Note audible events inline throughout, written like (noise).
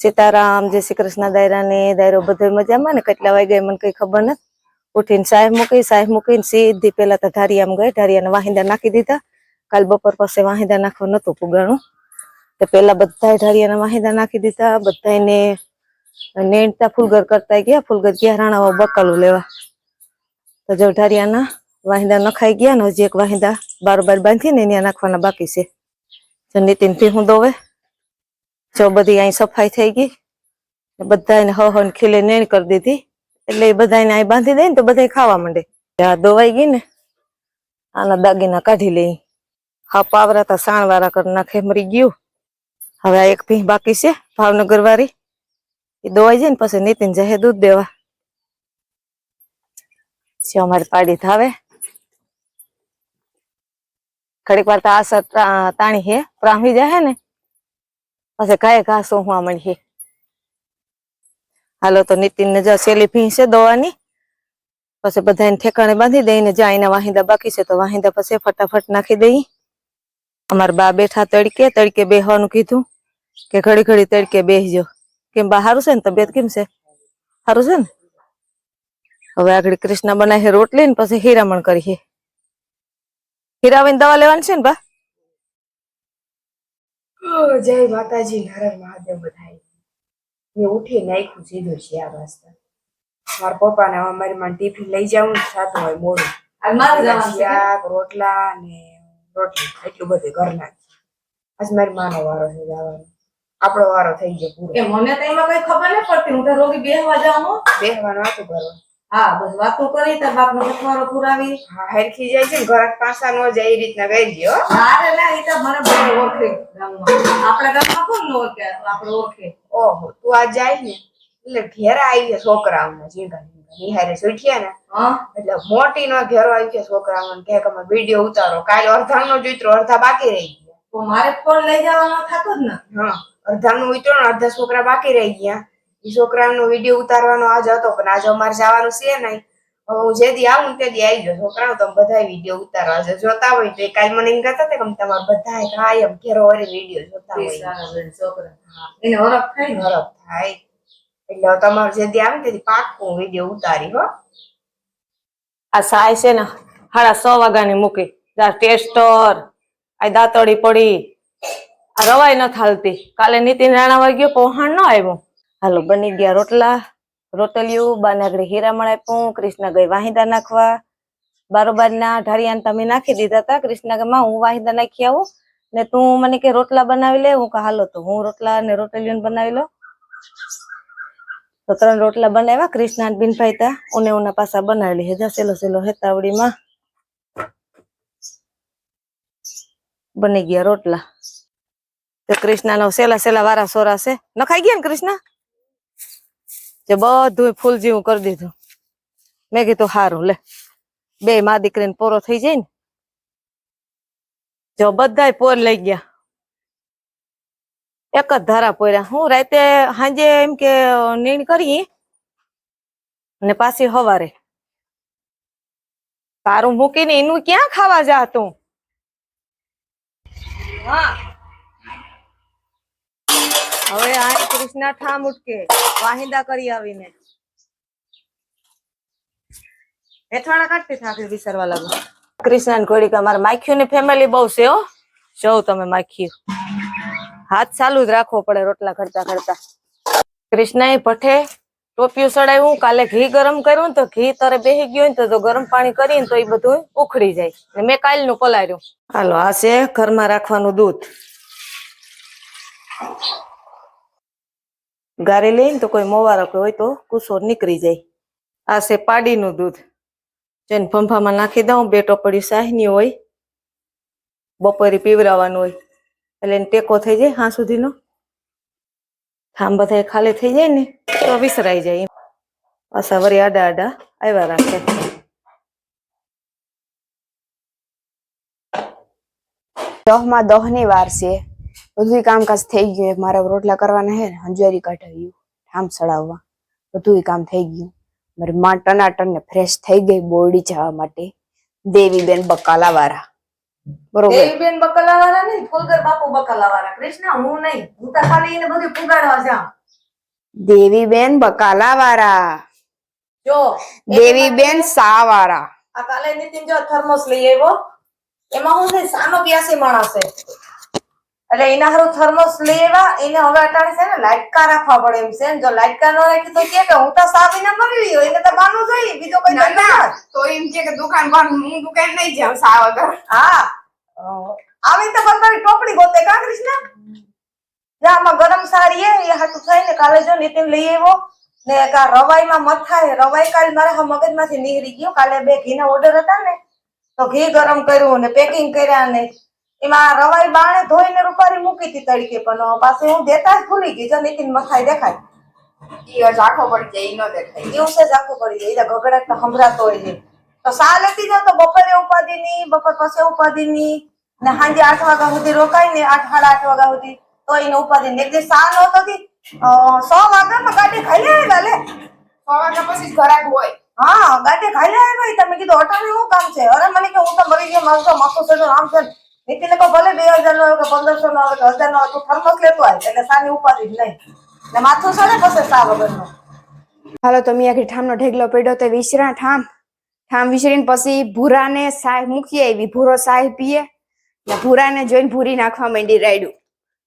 સીતારામ, જય શ્રી કૃષ્ણ દાયરા ને દાયરો બધો મજામાં ને? કેટલા વાગ્યા મને કઈ ખબર નથી. ઉઠીને સાહેબ મૂકી, સાહેબ મૂકીને સીધી પેલા તો ધારિયામાં ગઈ, ધારિયાને વાહિંદા નાખી દીધા. કાલ બપોર પાસે વાહિંદા નાખવા નતું પુગાણું. તો પેલા બધા ઢારિયાના વાહિંદા નાખી દીધા બધાને નેણતા ફૂલગર કરતા ગયા, ફૂલગર ગયા રાણાવા બકાલું લેવા. તો જો ઢારિયાના વાહિંદા નખાઈ ગયા ને, હજી એક વાહિંદા બાર બાર બાંધીને ત્યાં નાખવાના બાકી છે. નીતિન ફી હું દોવે જો બધી અહીં સફાઈ થઈ ગઈ બધાને હ હ ખીલે નેણ કરી દીધી. એટલે એ બધાને અહીં બાંધી દે ને તો બધા ખાવા માંડે. આ દોવાઈ ગઈ ને, આના દાગીના કાઢી લઈ. હા, પાવરા તા સાણ વાળા કરી નાખે, મરી ગયું. હવે આ એક ભીહ બાકી છે ભાવનગર વાળી એ દોવાઈ જાય ને પછી નીતિન જહે દૂધ દેવા. છે અમારી પાડી થાવે ઘડીક વાર તો તા- તાણી હે પ્રાહી જાય ને પછી કાંઈ ઘાસ સોહવા મળીએ હાલો તો નીતિન ને જો સેલી ભીં છે દવાની. પછી બધાને ઠેકાણે બાંધી દઈને જ્યાં એના વાહિંદા બાકી છે તો વાહિંદા પછી ફટાફટ નાખી દઈ અમારા બા બેઠા તડકે તડકે બેહવાનું કીધું કે ઘડી ઘડી તડકે બેસજો કેમ બા સારું છે ને? તબિયત કેમ છે? સારું છે ને? હવે આગળ કૃષ્ણ બનાવી રોટલી ને પછી હીરામણ કરીએ. હીરાવીને દવા લેવાની છે ને બા? જય માતાજી નારાયણ મહાદેવ બધાય મેં ઉઠી નાખ્યું સીધું છે આ વાસ્તા મારા પપ્પાને ને મારી માં ટિફિન લઈ જવું ને સાતું હોય મોડું. શાક રોટલા ને રોટલી. એટલું બધું ઘરના આજ મારી માનો વારો છે જવાનો. આપણો વારો થઈ ગયો પૂરો. મને તો એમાં કઈ ખબર નહીં પડતી. હું તો રોગી બેહવા જવાનું બેહવાનું હતું કરવા હા બસ વાતો કરી તાર બાપ નો પુરાવી. હરખી જાય છે ઘર પાસા નો જાય એ રીતના કરી દો અરે ના એ તો મને બહુ ઓળખે ગામમાં. આપણા ગામમાં કોણ ન ઓળખે આપણે ઓળખે. ઓહો તું આ જાય ને એટલે ઘેરા આવી ગયા છોકરાઓને ઝીંગા નિહારે સુઠ્યા ને. એટલે મોટી નો ઘેરો આવી ગયા છોકરાઓને કે તમે વીડિયો ઉતારો. કાલે અડધા નો જોઈતો અડધા બાકી રહી ગયા. તો મારે ફોન લઈ જવાનો થતો જ ને. હા અડધા નું ઉતરો અડધા છોકરા બાકી રહી ગયા. છોકરાનો વીડિયો ઉતારવાનો આજ હતો પણ આજે અમારે જવાનું છે નહીં હું જે દી આવું તે દી આવી જાઉં છોકરાઓ તમે બધા વીડિયો ઉતારવા છે જોતા હોય તો કાલ મને એમ કહેતા હતા કે તમારે બધા કાયમ ઘેરો વળી વીડિયો જોતા હોય. છોકરા. એને હરફ થાય હરફ થાય. એટલે હવે તમારે જે દી આવે ને તેથી પાક્કું વીડિયો ઉતારી હો. આ સાય છે ને સાડા સો વાગ્યાની મૂકી. ટેસ્ટર આ દાંતડી પડી. આ રવાય ન થાલતી. કાલે નીતિન રાણા વાગ્યો પહોંચાણ ન આવ્યો. હાલો બની ગયા રોટલા. રોટલિયું બાનાગડી હીરામણ આપ્યું કૃષ્ણ ગઈ વાહિંદા નાખવા. બારોબાર ના ઢારિયાને તમે નાખી દીધા હતા કૃષ્ણ કે માં હું વાહિંદા નાખી આવું ને તું મને કે રોટલા બનાવી લે. હું કે હાલો તો હું રોટલા ને રોટલીયું બનાવી લો તો ત્રણ રોટલા બનાવ્યા. કૃષ્ણ બિનભાઈ તા. ઉને ઉના પાસા બનાવેલી હેજા સેલો સેલો હેતાવડીમાં બની ગયા રોટલા. તો કૃષ્ણનો સેલા સેલા વારા સોરા છે. નખાઈ ગયા ને કૃષ્ણ? જે બધું ફૂલ જેવું કરી દીધું. મેં કીધું સારું લે. બે મા દીકરીને પોરો થઈ જાય ને જો બધા પોર લઈ ગયા. એક જ ધારા પોર્યા. હું રાતે સાંજે એમ કે નીણ કરી ને પાછી હવારે. તારું મૂકીને એનું ક્યાં ખાવા જા તું હા. હવે આ કૃષ્ણા ઠામ ઉઠકે વાહિંદા કરી આવીને. હેઠવાડા કાઢતી થાકી વિસરવા લાગો. કૃષ્ણ ઘોડી અમારા મારા માખ્યું ની ફેમિલી બહુ છે હો. જોઉં તમે માખ્યું હાથ ચાલુ જ રાખવો પડે રોટલા ખડતા ખડતા કૃષ્ણએ ભઠે ટોપિયું સડાવ્યું કાલે ઘી ગરમ કર્યું ને તો ઘી તારે બેહી ગયું ને તો ગરમ પાણી કરીને તો એ બધું ઉખડી જાય. ને મેં કાલનું પલાર્યું હાલો આ છે ઘરમાં રાખવાનું દૂધ. ગારી લઈને તો કોઈ મોવારો કોઈ હોય તો કુસો નીકળી જાય. આ છે પાડીનું દૂધ. જેને ફંફામાં નાખી દઉં, બે ટોપડી સાહની હોય, બપોરે પીવરાવાનું હોય. એટલે એને ટેકો થઈ જાય હા સુધીનો. થામ બધા ખાલી થઈ જાય ને, તો વિસરાઈ જાય પાછા વરી આડા આડા આવ્યા રાખે. દહમાં દહની વાર છે. બધું કામકાજ થઈ ગયું. મારે રોટલા કરવાના હે હંજવારી કાઢાવ્યું ઠામ સડાવવા. બધું કામ થઈ ગયું. મારી માં ટનાટન ને ફ્રેશ થઈ ગઈ બોરડી જવા માટે. દેવીબેન બકાલા વાળા બરોબર? દેવીબેન બકલા વાળા નહીં ફૂલગર બાપુ બકલા વાળા કૃષ્ણ હું નહીં. હું તો ખાલી એને બધું પુગાડવા જાઉં. દેવીબેન બકાલાવાળા. જો દેવીબેન સાવાળા. આ કાલે નીતિન જો થર્મોસ લઈ આવ્યો. એમાં હું સાનો પ્યાસી માણસ છે. એટલે એના હારું થર્મોસ લઈ આવ્યા એને હવે અટાણે છે ને લાટકા રાખવા પડે એમ છે. ને જો લાટકા ન રાખી તો કે કે હું તો સાબીને મળી લીધો એને તો બાનું જોઈ બીજો કોઈ ના ના. તો એમ છે કે દુકાન પર હું દુકાન નહીં જાઉં સા વગર હા. આવી તો પણ ટોપડી ગોતે કા કૃષ્ણ? જા આમાં ગરમ સારી એ હાટું થાય ને કાલે જો નીતિન લઈ આવ્યો. ને કા રવાઈમાં મથાય રવાઈ કાલ મારા હા મગજમાંથી નીકળી ગયો. કાલે બે ઘીના ઓર્ડર હતા ને તો ઘી ગરમ કર્યું ને પેકિંગ કર્યા ને. એમાં રવાઈ બાણે ધોઈને રૂપારી મૂકી હતી તડકે પણ પાછી હું દેતા જ ભૂલી ગઈ જો નીતિન મથાઈ દેખાય. ઈ ઝાખો પડી જાય ઈ ન દેખાય. દિવસે જ આખું પડી જાય એટલે ગગડાટ તો સંભળાતો હોય છે તો સા લેતી જાવ તો બપોરે ઉપાધિની બપોર પછી ઉપાધિની ને સાંજે આઠ વાગ્યા સુધી રોકાય ને આઠ સાડા આઠ વાગ્યા સુધી તો એને ઉપાધિ ને એક દિવસ સા નહોતો થી સો વાગ્યામાં ગાડી ખાઈ આવ્યા લે. છ વાગ્યા પછી જ ઘરાક હોય. હા ગાડી ખાઈ આવ્યા તમે કીધું અટાણે શું કામ છે? અરે મને કે હું તો મરી ગયો મારું તો માથું છે આમ છે નીતિને કહો ભલે બે હજાર નો કે પંદરસો નો આવે કે હજાર નો આવે, તું થર્મસ લેતો આવે એટલે સાની ઉપાધિ જ નહીં. ને માથું સડે પછી સા વગરનો? હાલો, તો મિયા ઠામનો ઢેગલો પડ્યો તો વિસરા ઠામ. ઠામ વિસરીને પછી ભૂરાને સાય મૂકી આવી. ભૂરો સાય પીએ. ને ભૂરાને જોઈને ભૂરી નાખવા માંડી રાડ્યું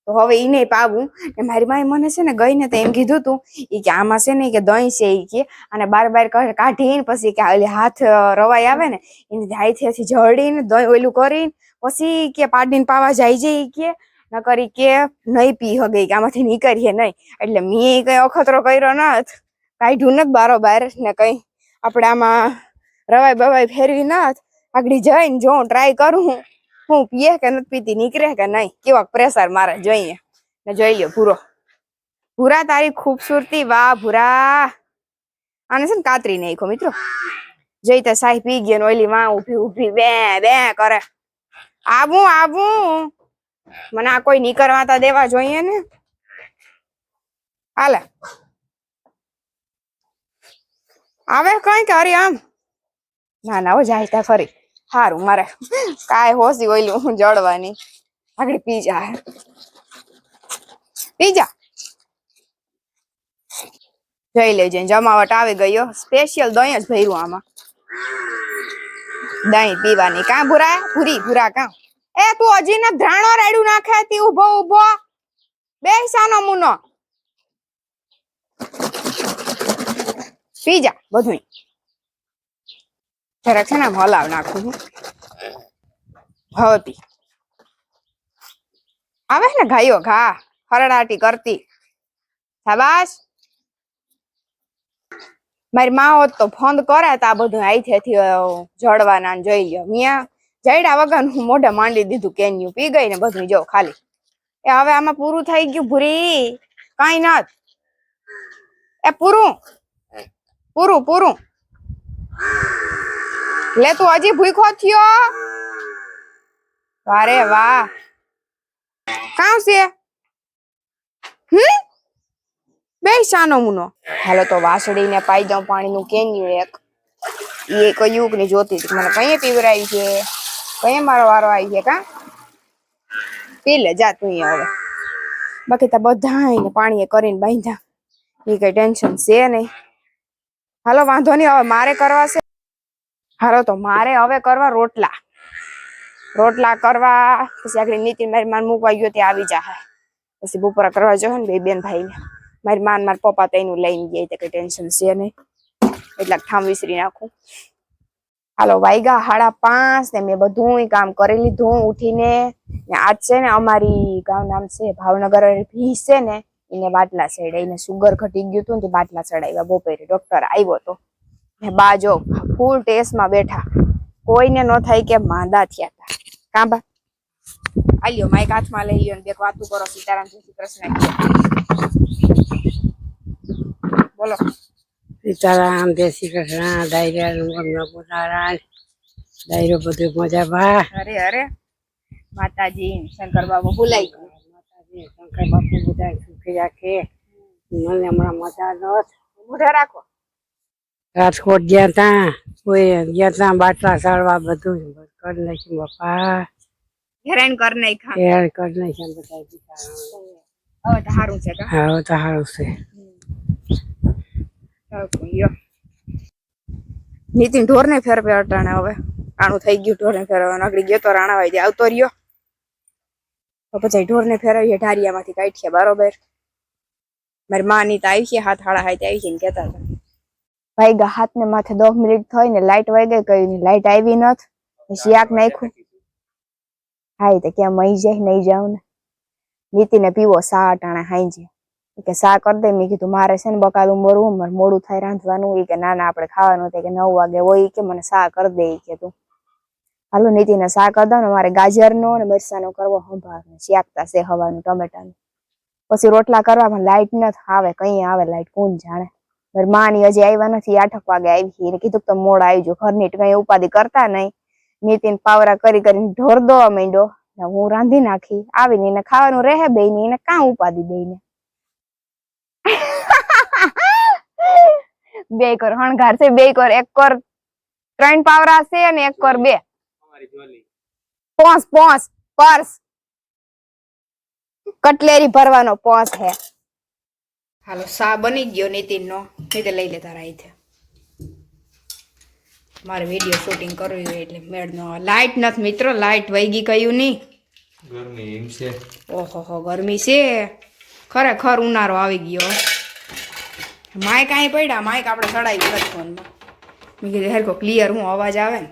તો હવે ઈ નહીં પાવું. ને મારી માએ મને છે ને ગઈ ને તો એમ કીધું તું, ઈ કે આમાં છે ને કે દહીં છે એ કે. અને બાર બાર કાઢીને પછી કે હાથ રવાઈ આવે ને, એને હાથેથી જળીને દહીં ઓલું કરીને પછી કે પાડીને પાવા જાય છે ઈ કે ન કરી કે નહીં પી હગે કે આમાંથી નીકળીએ નહીં. એટલે મેં કઈ અખતરો કર્યો નથ કાઢ્યું નથી બારોબાર ને કઈ. આપણે આમાં રવાઈ બવાઈ ફેરવી નથ આગળ જઈને જો ટ્રાય કરું હું હું પીએ કે નથી પીતી, નીકળે કે નહીં? કેવા પ્રેશર મારે જોઈએ. ને જોઈ લ્યો ભૂરો. ભૂરા તારી ખૂબસૂરતી, વાહ ભૂરા. આને છે ને કાતરી નાખો મિત્રો. જઈ તો સાઈ પી ગયો ઓલી માં ઊભી ઊભી, બે બે કરે. આવું આવું. મને આ કોઈ નીકળવા તો દેવા જોઈએ ને. હાલે. આવે કઈ કરી આમ. ના ના જાય ત્યાં ફરી. સારું મારે કાંઈ હોસી ઓયલું હું જડવાની આગળ પીજા પીજા જઈ લેજે, જમાવટ આવી ગયો સ્પેશિયલ દહીં જ ભર્યું આમાં. દહીં પીવાની. કાં ભૂરા? ભૂરી, ભૂરા કાં? એ તું હજી ને ધ્રાણો રેડું નાખે, તી ઊભો ઊભો બેસાનો મુનો. પી જા બધું જરાક છે ને હલાવ નાખું છું હવે પી આવે ને ગાયો, ઘા, હરડાટી કરતી. શાબાશ. મારી માં તો ફોન કરે તો આ બધું આઈથેથી જડવાના ને જોઈ લ્યો. મિયા જઈડા વગર હું મોઢે માંડી દીધું કેન્યું પી ગઈ ને બધું જો ખાલી. એ હવે આમાં પૂરું થઈ ગયું ભૂરી. કઈ નત એ પૂરું. પૂરું પૂરું. લે તું હજી ભૂખો થયો? અરે વાહ. કાં છે? હમ? બે સાનો મુનો. હાલો તો વાસળીને પાઈ દઉં પાણીનું કેન્યું એક. એ કયું કે જોતી હતી. મને કઈ પીવરાવી છે? કઈ મારો વારો આવી છે કા? પી લે, જા તું હવે. બાકી તો બધા પાણીએ કરીને બાંધ્યા. એ કઈ ટેન્શન છે નહીં. હાલો, વાંધો નહીં, હવે મારે કરવા છે. હાલો તો મારે હવે કરવા રોટલા. રોટલા કરવા, પછી આગળ નીતિન મારી માન મૂકવા ગયો તે આવી જાય પછી બપોરા કરવા જો ને બે બેન ભાઈ ને મારી માન, મારા પપ્પા તો એનું લઈને ગયા તો કઈ ટેન્શન છે નહીં. એટલે ઠામ વિસરી નાખું. હાલો, વાયગા હાડા પાંચ ને મેં બધું કામ કરી લીધું ઉઠીને. ને આજ છે ને અમારી ગામ નામ છે ભાવનગર ભીસ છે ને, એને બાટલા ચડાવીને સુગર ઘટી ગયું હતું ને બાટલા ચડાવ્યા બપોરે. ડોક્ટર આવ્યો તો. ને બાજો ફૂલ ટેસ્ટમાં બેઠા. કોઈને ન થાય કે માંદા થયા હતા કાં બા? આલ્યો, માઈક હાથમાં લઈ લ્યો ને બે વાતું કરો, સીતારામ, જય શ્રી કૃષ્ણ. બોલો. સીતારામ જય શ્રી કૃષ્ણ અમને પોતારા દાયરો બધું મજા બા અરે અરે માતાજી શંકર બાબુ ગયું માતાજી શંકર બાપુ બધા સુખી રાખે. મને હમણાં મજા નત મોઢે રાખો. રાજકોટ ગયા તા કોઈ ગયા તા બાટલા સાળવા બધું કરી નાખ્યું બાપા. હેરાન કર નહીં ખા હેર કરી નાખ્યા બધા. હવે તો સારું છે કા હવે તો સારું છે નીતિન ઢોર ને ફેરવે ફેર અટાણે હવે. આણું થઈ ગયું ઢોર ને ફેરવવાનું આગળ ગયો તો રાણા વાઈ આવતો રહ્યો. તો પછી ઢોર ને ફેરવીએ ઢારિયામાંથી કાઢીએ બરોબર? મારી માં ની તો આવી છે હાથ હાડા હાથ આવી છે ને કેતા હતા. ભાઈ ગયા હાથ ને માથે દસ મિનિટ થઈ ને લાઈટ વહી ગઈ કઈ ની લાઈટ આવી નથી. શિયાક નાખ્યું. હા તો ક્યાં મહી જાય નહીં જાઉં ને. નીતિને પીવો, સા અટાણે હાંજે. કે સા કર દે મેં કીધું, મારે છે ને બકાલું મરવું, મારે મોડું થાય, રાંધવાનું. એ કે, ના ના, આપણે ખાવાનું કે, નવ વાગે હોય. કે, મને સા કરી દે. કે તું. હાલો, નીતિને સા કર દો ને, મારે ગાજરનો ને મરસાનો કરવો સંભાર ને શાકતા છે હવાનું, ટમેટાનું. પછી રોટલા કરવામાં લાઇટ નથી આવે, કઈ આવે લાઇટ કોણ જાણે? મારી માની હજી આવ્યા નથી, આઠક વાગે આવી એને કીધું તો મોડ મોડા આવજો ઘરની કઈ ઉપાધિ કરતા નહીં. નીતિન પાવરા કરી કરીને ઢોર દોવા માંડ્યો. હું રાંધી નાખી આવીને એને ખાવાનું રહે બે ને એને કાં ઉપાદી બે ને (laughs) બે કર હણઘાર છે બે કર એક કર ત્રણ પાવરા છે અને એક કર બે. પોસ પોસ પર્સ. કટલેરી ભરવાનો પોસ હે હાલો સા બની ગયો નીતિન નો લઈ લેતા રાઈ છે મારે વીડિયો શૂટિંગ કરવું હોય એટલે મેળ નો લાઈટ નથી મિત્રો લાઈટ વહી ગઈ કયું નહીં. ગરમી એમ છે. ઓહો હો ગરમી છે. ખરેખર ઉનાળો આવી ગયો. માઇક અહીં પડ્યા માઇક આપણે ચડાવી ગયો ફોનમાં. મેં કીધું હેરકો ક્લિયર હું અવાજ આવે ને.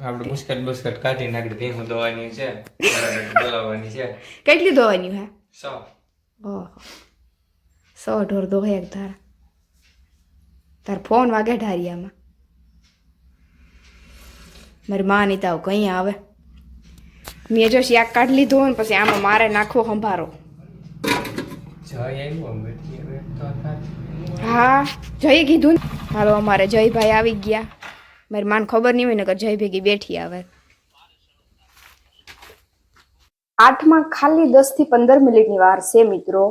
આપણે બુસ્કટ બુસ્કટ કાઢી નાખી ધીમું દોવાની છે બોલાવવાની છે. કેટલી ધોવાની હે? સો. ઓહો. સો ઢોર ધોયા ધાર. તાર ફોન વાગે ઢારિયામાં મારી માં ની તાવ કંઈ આવે. મેં જો શાક કાઢી લીધું ને પછી આમાં મારે નાખવો સંભારો. હા જય કીધું ને. હાલો અમારે જયભાઈ આવી ગયા. મારી માન ખબર નહીં હોય ને કે જય ભેગી બેઠી આવે. આઠમાં ખાલી દસથી પંદર મિનિટની વાર છે મિત્રો.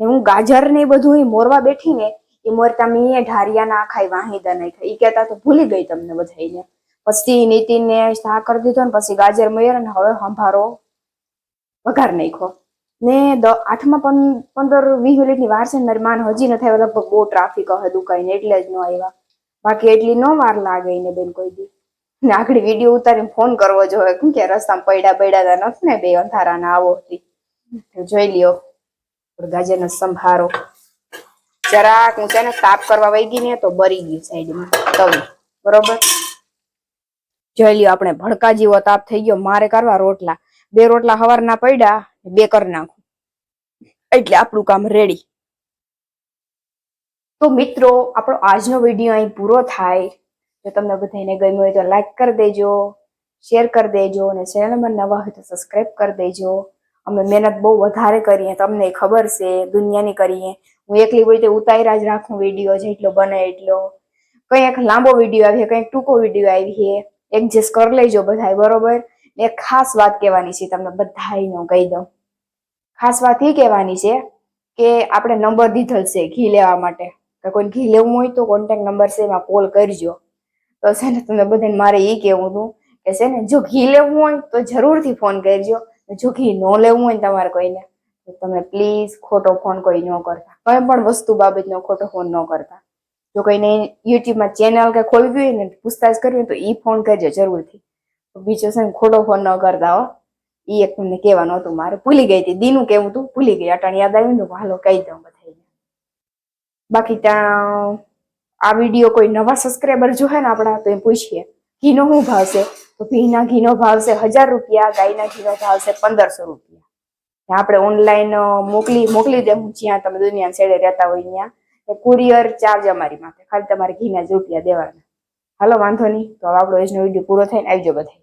ને હું ગાજર ને બધું એ મોરવા બેઠી ને એ મોરતા મેં ઢારિયા ના ખાઈ વાહિદા નહીં ખાઈ એ કહેતા તો ભૂલી ગઈ તમને બધાઈને પછી નીતિને આ કરી દીધો ને પછી ગાજર મયર ને હવે સંભારો વઘાર નાખ્યો. ને આઠમા પંદર વીસ મિનિટની વાર છે ને માન હજી ન થાય, લગભગ બહુ ટ્રાફિક હે દુકાઈને એટલે જ ન આવ્યા. બાકી એટલી ન વાર લાગે એને બેન કોઈ દી. ને આગળ વીડિયો ઉતારીને ફોન કરવો જોઈએ કેમ કે રસ્તામાં પડ્યા પડ્યા નથી ને બે અંધારાના આવો જોઈ લ્યો. ગાજરનો સંભારો. જરાક હું છે ને તાપ કરવા વહી ગઈ ને તો બરી ગયું સાઈડમાં. તવી. બરોબર? જોઈ લ્યો, આપણે ભડકા જેવો તાપ થઈ ગયો, મારે કરવા રોટલા. બે રોટલા હવારના પડ્યા, બે કરી નાખું. એટલે આપણું કામ રેડી તો મિત્રો, આપણો આજનો વીડિયો અહીં પૂરો થાય. જો તમને બધાને ગમ્યો હોય તો લાઈક કરી દેજો શેર કરી દેજો, અને ચેનલમાં નવા હોય તો સબસ્ક્રાઇબ કરી દેજો. અમે મહેનત બહુ વધારે કરીએ, તમને ખબર છે, દુનિયાની કરીએ. હું એકલી હોય તો ઉતાર્યા જ રાખું વીડિયો, જેટલો બને એટલો. કંઈક લાંબો વીડિયો આવી, કંઈક ટૂંકો વીડિયો આવી છે. એડજસ્ટ કરી લેજો બધાય, બરોબર? ને ખાસ વાત કહેવાની છે, તમને બધાયનો કહી દઉં. ખાસ વાત એ કહેવાની છે કે આપણે નંબર દીધેલ છે ઘી લેવા માટે. કે કોઈ ઘી લેવું હોય તો કોન્ટેક્ટ નંબર છે એમાં કોલ કરજો. તો છે ને તમને બધાને મારે એ કહેવું હતું કે છે ને જો ઘી લેવું હોય તો જરૂરથી ફોન કરજો. જો ઘી ન લેવું હોય તમારે કોઈને, તો તમે પ્લીઝ ખોટો ફોન કોઈ ન કરતા. કોઈ પણ વસ્તુ બાબતનો ખોટો ફોન ન કરતા. જો કોઈને યુટ્યુબમાં ચેનલ કે ખોલવી હોય ને પૂછતાછ કરવી તો એ ફોન કરજો જરૂરથી. બીજો છે ખોટો ફોન ન કરતા હો. એ એક તમને કહેવાનું હતું મારે. ભૂલી ગઈ હતી. દીનું કેવું હતું? ભૂલી ગઈ. અટાણ યાદ આવ્યું ને હાલો કહી દઉં બધા બાકી ત્યાં આ વીડિયો કોઈ નવા સબસ્ક્રાઈબર જોહે ને આપણા, તો એ પૂછીએ. ઘીનો શું ભાવશે તો ભીના ઘીનો ભાવશે હજાર રૂપિયા, ગાયના ઘીનો ભાવશે પંદરસો રૂપિયા. આપણે ઓનલાઈન મોકલી મોકલી દે જ્યાં તમે દુનિયા છેડે રહેતા હોય ત્યાં. કુરિયર ચાર્જ અમારી માથે. ખાલી તમારે ઘીના જ રૂપિયા દેવાના. હાલો, વાંધો નહીં. તો આપણો આજનો વીડિયો પૂરો થઈને આવજો બધા